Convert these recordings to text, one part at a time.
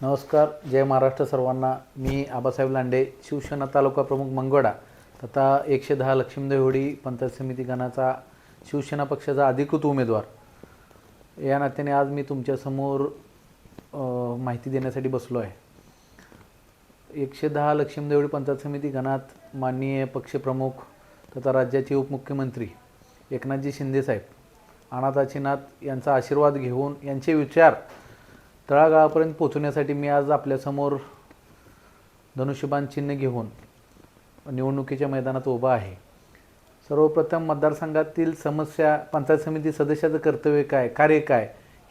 नमस्कार जय महाराष्ट्र सर्वांना. मी आबासाहेब लांडे शिवसेना तालुका प्रमुख मंगवडा तथा एकशे दहा लक्ष्मी देवडी पंचायत समिती गणाचा शिवसेना पक्षाचा अधिकृत उमेदवार. या नात्याने आज मी तुमच्यासमोर माहिती देण्यासाठी बसलो आहे. एकशे दहा लक्ष्मीदेवडी पंचायत समिती गणात माननीय पक्षप्रमुख तथा राज्याचे उपमुख्यमंत्री एकनाथजी शिंदेसाहेब अनाथाची नाथ यांचा आशीर्वाद घेऊन यांचे विचार तळागाळापर्यंत पोहोचवण्यासाठी मी आज आपल्यासमोर धनुष्यबाण चिन्ह घेऊन निवडणुकीच्या मैदानात उभा आहे. सर्वप्रथम मतदारसंघातील समस्या पंचायत समिती सदस्याचं कर्तव्य काय कार्य काय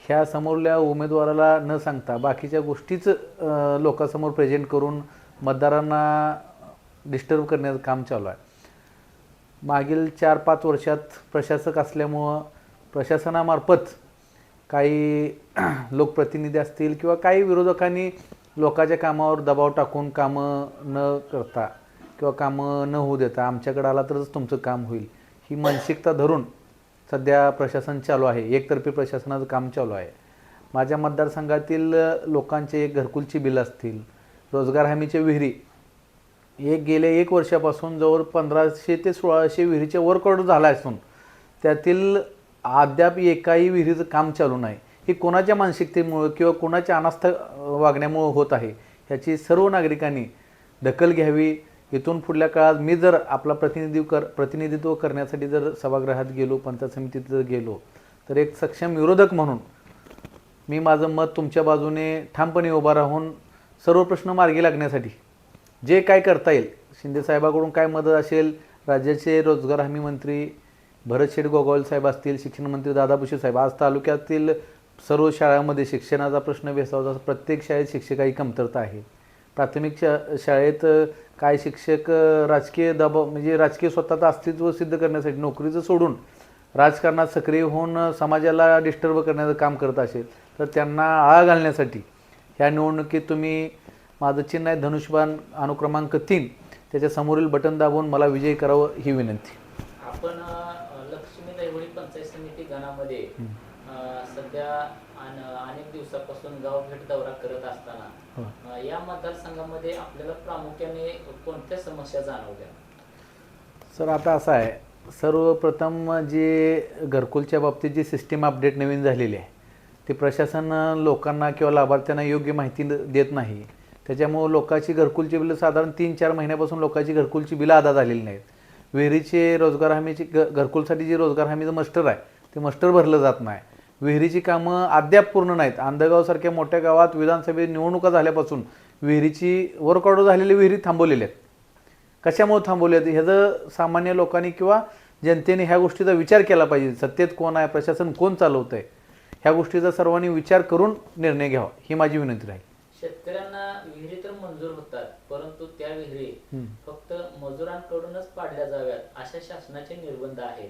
ह्या समोरल्या उमेदवाराला न सांगता बाकीच्या गोष्टीच लोकांसमोर प्रेझेंट करून मतदारांना डिस्टर्ब करण्याचं काम चालू आहे. मागील चार पाच वर्षात प्रशासक असल्यामुळं प्रशासनामार्फत काही लोकप्रतिनिधी असतील किंवा काही विरोधकांनी लोकांच्या कामावर दबाव टाकून कामं न करता किंवा कामं न होऊ देता आमच्याकडे आला तरच तुमचं काम होईल. ही मानसिकता धरून सध्या प्रशासन चालू आहे. एकतर्फी प्रशासनाचं काम चालू आहे. माझ्या मतदारसंघातील लोकांचे एक घरकुलची बिलं असतील रोजगार हमीच्या विहिरी एक गेल्या एक वर्षापासून जवळ पंधराशे ते सोळाशे विहिरीचे वर्कआउट झाला असून त्यातील अद्याप एकाही विहिरीचं काम चालू नाही. हे कोणाच्या मानसिकतेमुळं किंवा कोणाच्या अनास्थ वागण्यामुळं होत आहे ह्याची सर्व नागरिकांनी दखल घ्यावी. इथून पुढल्या काळात मी जर आपला प्रतिनिधी कर प्रतिनिधित्व करण्यासाठी जर सभागृहात गेलो पंचायत समितीत जर गेलो तर एक सक्षम विरोधक म्हणून मी माझं मत तुमच्या बाजूने ठामपणे उभा राहून सर्व प्रश्न मार्गी लागण्यासाठी जे काय करता येईल शिंदेसाहेबाकडून काय मदत असेल राज्याचे रोजगार हमी मंत्री भरत शेठ साहेब असतील शिक्षणमंत्री दादा भुसे साहेब आज तालुक्यातील सर्व शाळांमध्ये शिक्षणाचा प्रश्न भेसावता प्रत्येक शाळेत शिक्षकाही कमतरता आहे. प्राथमिक शा शाळेत काय शिक्षक राजकीय दबाव म्हणजे राजकीय स्वतःचं अस्तित्व सिद्ध करण्यासाठी नोकरीचं सोडून राजकारणात सक्रिय होऊन समाजाला डिस्टर्ब करण्याचं काम करत असेल तर त्यांना आळा घालण्यासाठी ह्या निवडणुकीत तुम्ही माझं चिन्ह आहे धनुष्यबाण अनुक्रमांक तीन त्याच्या समोरील बटन दाबून मला विजयी करावं ही विनंती. आपण अ, सध्या अन- अनेक दिवसापासून गाव भेट दौरा करत असताना हो. या मतदारसंघामध्ये आपल्याला प्रामुख्याने कोणत्या समस्या जाणवल्या? सर आता असं आहे सर्वप्रथम जे घरकुलच्या बाबतीत जी सिस्टीम अपडेट नवीन झालेली आहे ती प्रशासन लोकांना किंवा लाभार्थ्यांना योग्य माहिती देत नाही. त्याच्यामुळं लोकांची घरकुलची बिलं साधारण तीन चार महिन्यापासून लोकांची घरकुलची बिलं अदा झालेली नाहीत. विहिरीचे रोजगार हमीची घरकुलसाठी जे रोजगार हमीचं मस्टर आहे ते मस्टर भरलं जात नाही. विहिरीची कामं अद्याप पूर्ण नाहीत. आंधगावसारख्या मोठ्या गावात विधानसभेत निवडणुका झाल्यापासून विहिरीची वर्क ऑर्डर झालेली विहिरी थांबवलेल्या आहेत. कशामुळे थांबवले आहेत? ह्याचं सामान्य लोकांनी किंवा जनतेने ह्या गोष्टीचा विचार केला पाहिजे. सत्तेत कोण आहे? प्रशासन कोण चालवत आहे ह्या गोष्टीचा सर्वांनी विचार करून निर्णय घ्यावा. ही माझी विनंती राहील. शेतकऱ्यांना विहिरी तर मंजूर होतात परंतु त्या विहिरी. फक्त मजुरांकडूनच पाडल्या जाव्यात अशा शासनाचे निर्बंध आहेत.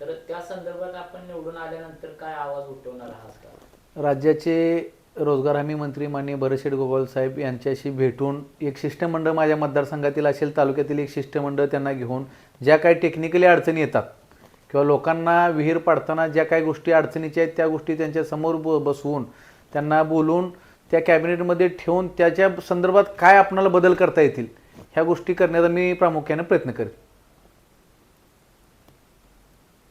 तर त्या संदर्भात आपण निवडून आल्यानंतर काय आवाज उठवणार आहात का? राज्याचे रोजगार हमी मंत्री माननीय भरतशेठ गोपाल साहेब यांच्याशी भेटून एक शिष्टमंडळ माझ्या मतदारसंघातील असेल तालुक्यातील एक शिष्टमंडळ त्यांना घेऊन ज्या काही टेक्निकली अडचणी येतात किंवा लोकांना विहीर पाडताना ज्या काही गोष्टी अडचणीच्या आहेत त्या गोष्टी त्यांच्यासमोर ब बसवून त्यांना बोलून त्या कॅबिनेटमध्ये ठेवून त्याच्या संदर्भात काय आपणाला बदल करता येतील ह्या गोष्टी करण्याचा मी प्रामुख्याने प्रयत्न करेन.